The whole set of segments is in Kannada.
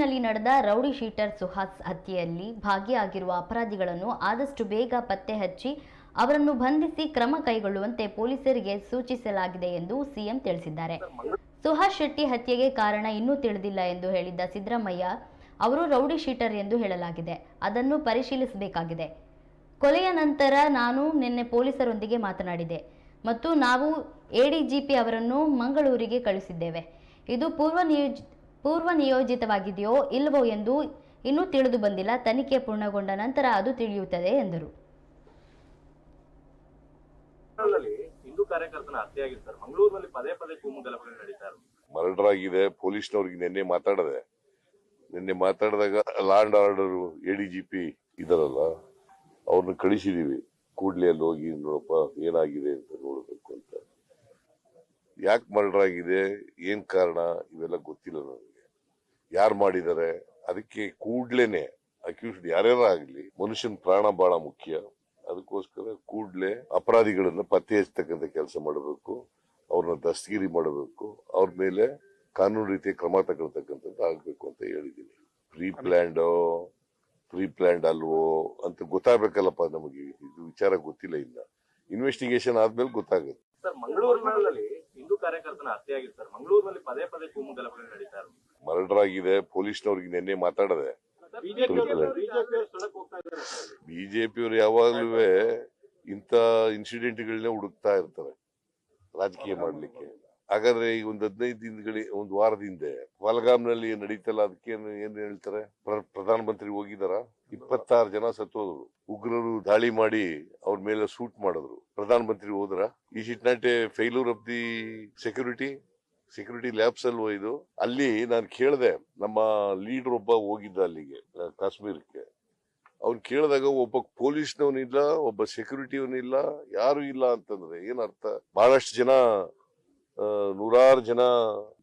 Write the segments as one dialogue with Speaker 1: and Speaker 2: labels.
Speaker 1: ಚೆನ್ನೈನಲ್ಲಿ ನಡೆದ ರೌಡಿ ಶೀಟರ್ ಸುಹಾಸ್ ಹತ್ಯೆಯಲ್ಲಿ ಭಾಗಿಯಾಗಿರುವ ಅಪರಾಧಿಗಳನ್ನು ಆದಷ್ಟು ಬೇಗ ಪತ್ತೆ ಹಚ್ಚಿ ಅವರನ್ನು ಬಂಧಿಸಿ ಕ್ರಮ ಕೈಗೊಳ್ಳುವಂತೆ ಪೊಲೀಸರಿಗೆ ಸೂಚಿಸಲಾಗಿದೆ ಎಂದು ಸಿಎಂ ತಿಳಿಸಿದ್ದಾರೆ. ಸುಹಾಸ್ ಶೆಟ್ಟಿ ಹತ್ಯೆಗೆ ಕಾರಣ ಇನ್ನೂ ತಿಳಿದಿಲ್ಲ ಎಂದು ಹೇಳಿದ್ದ ಸಿದ್ದರಾಮಯ್ಯ ಅವರು ರೌಡಿ ಶೀಟರ್ ಎಂದು ಹೇಳಲಾಗಿದೆ. ಅದನ್ನು ಪರಿಶೀಲಿಸಬೇಕಾಗಿದೆ. ಕೊಲೆಯ ನಂತರ ನಾನು ನಿನ್ನೆ ಪೊಲೀಸರೊಂದಿಗೆ ಮಾತನಾಡಿದೆ ಮತ್ತು ನಾವು ಎಡಿಜಿಪಿ ಅವರನ್ನು ಮಂಗಳೂರಿಗೆ ಕಳಿಸಿದ್ದೇವೆ. ಇದು ಪೂರ್ವ ನಿಯೋಜಿ ಪೂರ್ವ ನಿಯೋಜಿತವಾಗಿದೆಯೋ ಇಲ್ಲವೋ ಎಂದು ಇನ್ನೂ ತಿಳಿದು ಬಂದಿಲ್ಲ. ತನಿಖೆ ಪೂರ್ಣಗೊಂಡ ನಂತರ ಅದು ತಿಳಿಯುತ್ತದೆ ಎಂದರು.
Speaker 2: ಹಿಂದೂ ಕಾರ್ಯಕರ್ತನ ಹತ್ಯೆ ಆಗಿದೆ ಸರ್. ಮಂಗಳೂರಿನಲ್ಲಿ ಪದೇ ಪದೇ ಗಲಭೆ ನಡೀತಾ ಇರೋದು.
Speaker 3: ಮರ್ಡರ್ ಆಗಿದೆ ಪೊಲೀಸ್ನವ್ರಿಗೆ ನಿನ್ನೆ ಮಾತಾಡದೆ. ನಿನ್ನೆ ಮಾತಾಡಿದಾಗ law and order A D G P ಇದಾರಲ್ಲ ಅವ್ರನ್ನ ಕಳಿಸಿದೀವಿ. ಕೂಡ್ಲೆ ಅಲ್ಲಿ ಹೋಗಿ ನೋಡಪ್ಪ ಏನಾಗಿದೆ ಅಂತ ನೋಡಬೇಕು ಅಂತ. ಯಾಕೆ ಮರ್ಡರ್ ಆಗಿದೆ ಏನ್ ಕಾರಣ? ಇವೆಲ್ಲ ಗೊತ್ತಿಲ್ಲ ನನಗೆ. ಯಾರು ಮಾಡಿದ್ದಾರೆ? ಅದಕ್ಕೆ ಕೂಡ್ಲೇನೆ ಅಕ್ಯೂಸ್ಡ್ ಯಾರ್ಯಾರ ಆಗಲಿ ಮನುಷ್ಯನ ಪ್ರಾಣ ಬಹಳ ಮುಖ್ಯ. ಅದಕ್ಕೋಸ್ಕರ ಕೂಡ್ಲೆ ಅಪರಾಧಿಗಳನ್ನ ಪತ್ತೆ ಹಚ್ಚತಕ್ಕಂಥ ಕೆಲಸ ಮಾಡಬೇಕು, ಅವ್ರನ್ನ ದಸ್ತಗಿರಿ ಮಾಡಬೇಕು, ಅವ್ರ ಮೇಲೆ ಕಾನೂನು ರೀತಿಯ ಕ್ರಮ ತಗೊಳ್ತಕ್ಕಂಥದ್ದು ಆಗ್ಬೇಕು ಅಂತ ಹೇಳಿದೀನಿ. ಪ್ರೀ ಪ್ಲ್ಯಾಂಡ್ ಪ್ರೀ ಪ್ಲ್ಯಾಂಡ್ ಅಲ್ವೋ ಅಂತ ಗೊತ್ತಾಗ್ಬೇಕಲ್ಲಪ್ಪ ನಮಗೆ, ಇದು ವಿಚಾರ ಗೊತ್ತಿಲ್ಲ ಇನ್ನ. ಇನ್ವೆಸ್ಟಿಗೇಷನ್ ಆದ್ಮೇಲೆ ಗೊತ್ತಾಗುತ್ತೆ.
Speaker 2: ಸರ್ ಮಂಗಳೂರಿನಲ್ಲಿ ಹಿಂದೂ ಕಾರ್ಯಕರ್ತನ ಹತ್ಯೆ ಆಗಿದೆ ಸರ್. ಮಂಗಳೂರಿನಲ್ಲಿ ಪದೇ ಪದೇ ಕೋಮು ಗಲಭೆ
Speaker 3: ಆಗಿದೆ ಪೊಲೀಸ್ನವ್ರಿಗೆ ನಿನ್ನೆ ಮಾತಾಡದೆ. ಬಿಜೆಪಿಯವರು ಯಾವಾಗ್ಲೂ ಇಂಥ ಇನ್ಸಿಡೆಂಟ್ಗಳನ್ನೇ ಹುಡುಕ್ತಾ ಇರ್ತಾರೆ. ರಾಜಕೀಯ ಮಾಡ್ಲಿಕ್ಕೆ. ಹಾಗಾದ್ರೆ ಈಗ ಒಂದು ಹದಿನೈದು ದಿನಗಳಿ ಒಂದು ವಾರದಿಂದ ಏನ್ ನಡೀತಲ್ಲ ಅದಕ್ಕೆ ಏನ್ ಹೇಳ್ತಾರೆ? ಪ್ರ- ಪ್ರಧಾನಮಂತ್ರಿ ಹೋಗಿದಾರ ಇಪ್ಪತ್ತಾರು ಜನ ಸತ್ತೋದ್ರು. ಉಗ್ರರು ದಾಳಿ ಮಾಡಿ ಅವ್ರ ಮೇಲೆ ಸೂಟ್ ಮಾಡಿದ್ರು. ಪ್ರಧಾನಮಂತ್ರಿ ಹೋದ್ರ? ಈ it not a failure of the security security lapse ಅಲ್ಲಿ ಹೋಯ್ದು ಅಲ್ಲಿ ನಾನು ಕೇಳಿದೆ ನಮ್ಮ ಲೀಡರ್ ಒಬ್ಬ ಹೋಗಿದ್ದ ಅಲ್ಲಿಗೆ ಕಾಶ್ಮೀರಕ್ಕೆ. ಅವ್ನು ಕೇಳಿದಾಗ ಒಬ್ಬ ಪೊಲೀಸ್ನವನಿಲ್ಲ ಒಬ್ಬ ಸೆಕ್ಯೂರಿಟಿಯವನಿಲ್ಲ ಯಾರು ಇಲ್ಲ ಅಂತಂದ್ರೆ ಏನ್ ಅರ್ಥ? ಬಹಳಷ್ಟು ಜನ ನೂರಾರು ಜನ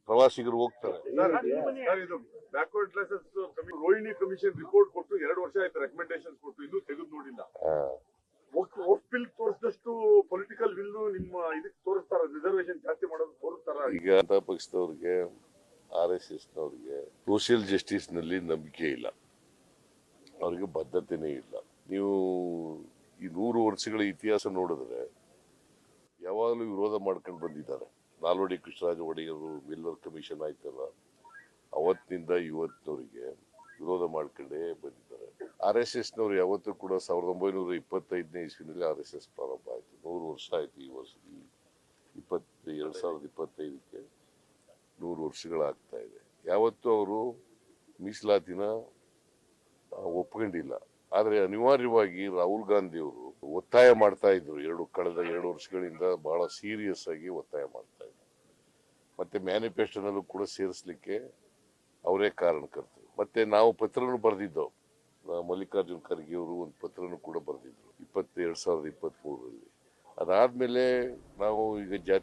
Speaker 3: ಪ್ರವಾಸಿಗರು ಹೋಗ್ತಾರೆ.
Speaker 4: Backward classes Rohini commission report ಕೊಟ್ಟು ಎರಡು ವರ್ಷ ಆಯ್ತು ರೆಕಮೆಂಡೇಶನ್ ಕೊಟ್ಟು ಇನ್ನು ತೆಗೆದು ನೋಡಿಲ್ಲ. ತೋರಿಸಿದಷ್ಟು ಪೊಲಿಟಿಕಲ್ ವಿಲ್ಲು ನಿಮ್ಮ ಇದಕ್ಕೆ ತೋರಿಸ್ತಾರ ರಿಸರ್ವೇಶನ್ ಜಾಸ್ತಿ ಮಾಡೋದು ತೋರಿಸ್ತಾರ.
Speaker 3: ಈಗ ಅಂತ ಪಕ್ಷದವ್ರಿಗೆ ಆರ್ ಎಸ್ ಎಸ್ ನವ್ರಿಗೆ ಸೋಷಿಯಲ್ ಜಸ್ಟಿಸ್ನಲ್ಲಿ ನಂಬಿಕೆ ಇಲ್ಲ. ಅವ್ರಿಗೆ ಬದ್ಧತೆನೇ ಇಲ್ಲ. ನೀವು ಈ ನೂರು ವರ್ಷಗಳ ಇತಿಹಾಸ ನೋಡಿದ್ರೆ, ಯಾವಾಗಲೂ ವಿರೋಧ ಮಾಡ್ಕೊಂಡು ಬಂದಿದ್ದಾರೆ. ನಾಲ್ವಡಿ ಕೃಷ್ಣರಾಜ ಒಡೆಯರು ಮಿಲ್ವರ್ ಕಮಿಷನ್ ಆಯ್ತಲ್ಲ ಅವತ್ತಿನಿಂದ ಇವತ್ತಿನವರಿಗೆ ವಿರೋಧ ಮಾಡ್ಕೊಂಡೇ ಬಂದಿದ್ದಾರೆ. ಆರ್ ಎಸ್ ಎಸ್ನವ್ರು ಯಾವತ್ತೂ ಕೂಡ ಸಾವಿರದ ಒಂಬೈನೂರ ಇಪ್ಪತ್ತೈದನೇ ಇಸ್ವಿನಲ್ಲಿ ಆರ್ ಎಸ್ ಎಸ್ ಪ್ರಾರಂಭ ಆಯಿತು. ನೂರು ವರ್ಷ ಆಯಿತು ಈ ವರ್ಷ ಇಪ್ಪತ್ತು, ಎರಡು ಸಾವಿರದ ಇಪ್ಪತ್ತೈದಕ್ಕೆ ನೂರು ವರ್ಷಗಳಾಗ್ತಾ ಇದೆ. ಯಾವತ್ತೂ ಅವರು ಮೀಸಲಾತಿನ ಒಪ್ಕೊಂಡಿಲ್ಲ. ಆದರೆ ಅನಿವಾರ್ಯವಾಗಿ ರಾಹುಲ್ ಗಾಂಧಿ ಅವರು ಒತ್ತಾಯ ಮಾಡ್ತಾ ಇದ್ರು. ಎರಡು, ಕಳೆದ ಎರಡು ವರ್ಷಗಳಿಂದ ಬಹಳ ಸೀರಿಯಸ್ ಆಗಿ ಒತ್ತಾಯ ಮಾಡ್ತಾ ಇದ್ರು. ಮತ್ತೆ ಮ್ಯಾನಿಫೆಸ್ಟೋನಲ್ಲೂ ಕೂಡ ಸೇರಿಸ್ಲಿಕ್ಕೆ ಅವರೇ ಕಾರಣಕರ್ತರು. ಮತ್ತೆ ನಾವು ಪತ್ರನೂ ಬರೆದಿದ್ದೆವು ಮಲ್ಲಿಕಾರ್ಜುನ್ ಖರ್ಗೆ ಅವರು ಒಂದು ಪತ್ರನೂ ಕೂಡ ಬರೆದಿದ್ರು, ಇಪ್ಪತ್ತೆರಡು ಸಾವಿರದ ಇಪ್ಪತ್ತ್ ಮೂರರಲ್ಲಿ ಅದಾದ್ಮೇಲೆ ನಾವು ಈಗ ಜಾತಿ